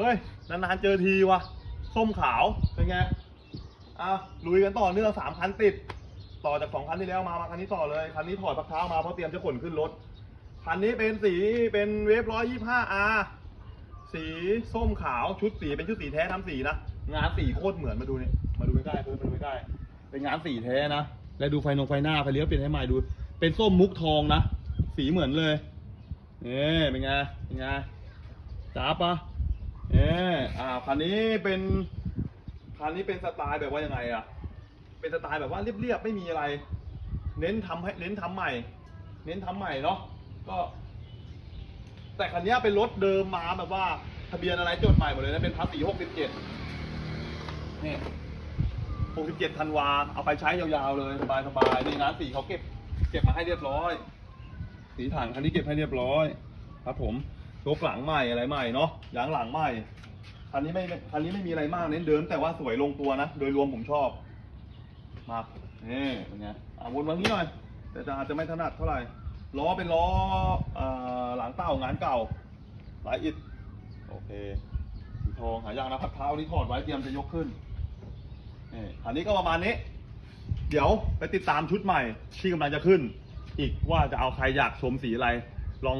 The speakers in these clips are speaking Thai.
เฮ้ย นานๆเจอทีวะส้มขาว เป็นไง อะลุยกันต่อเนื่องสามคันติด ต่อจากสองคันที่แล้วมามาคันนี้ต่อเลย คันนี้ถอดพักเท้ามาเพราะเตรียมจะขนขึ้นรถ คันนี้เป็นสีเป็นเวฟร้อยยี่ห้าอาสีส้มขาวชุดสีเป็นชุดสีแท้ทำสีนะ งานสีโคตรเหมือนมาดูนี่มาดูใกล้ๆเพื่อนมาดูใกล้ๆเป็นงานสีแท้นะ แล้วดูไฟนงไฟหน้าไฟเลี้ยวเปลี่ยนให้ใหม่ดู เป็นส้มมุกทองนะ สีเหมือนเลยเนี่เป็นไง เป็นไงจ้าปะ เอออ่าคันนี้เป็นคันนี้เป็นสไตล์แบบว่ายังไงอะเป็นสไตล์แบบว่าเรียบๆไม่มีอะไร เน้นทำให้เน้นทำใหม่ เน้นทำใหม่เนาะก็ แต่คันนี้เป็นรถเดิมมาแบบว่า ทะเบียนอะไรจดใหม่หมดเลยนะเป็นภาษีหกสิบเจ็ดนี่หกสิบเจ็ดธันวาเอาไปใช้ยาวๆเลยสบายๆนี่งานสีเขาเก็บ เก็บมาให้เรียบร้อย สีถังคันนี้เก็บให้เรียบร้อย ครับผม โชกหลังใหม่อะไรใหม่เนาะยางหลังใหม่คันนี้ไม่คันนี้ไม่มีอะไรมากเน้นเดิมแต่ว่าสวยลงตัวนะ โดยรวมผมชอบมานี่เป็นไงอะวนมางี้หน่อย แต่จะอาจจะไม่ถนัดเท่าไหร่ล้อเป็นล้ออหลังเต่างานเก่าหลายอิฐโอเคสีทองหายากนะพักเท้านี่ถอดไว้เตรียมจะยกขึ้นนี่อันนี้ก็ประมาณนี้ เดี๋ยวไปติดตามชุดใหม่ที่กำลังจะขึ้น อีกว่าจะเอาใครอยากชมสีอะไร ลอง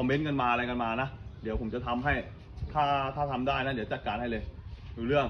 คอมเมนต์กันมาอะไรกันมานะ เดี๋ยวผมจะทำให้ ถ้าถ้าทำได้นะเดี๋ยวจัดการให้เลยดูเรื่อง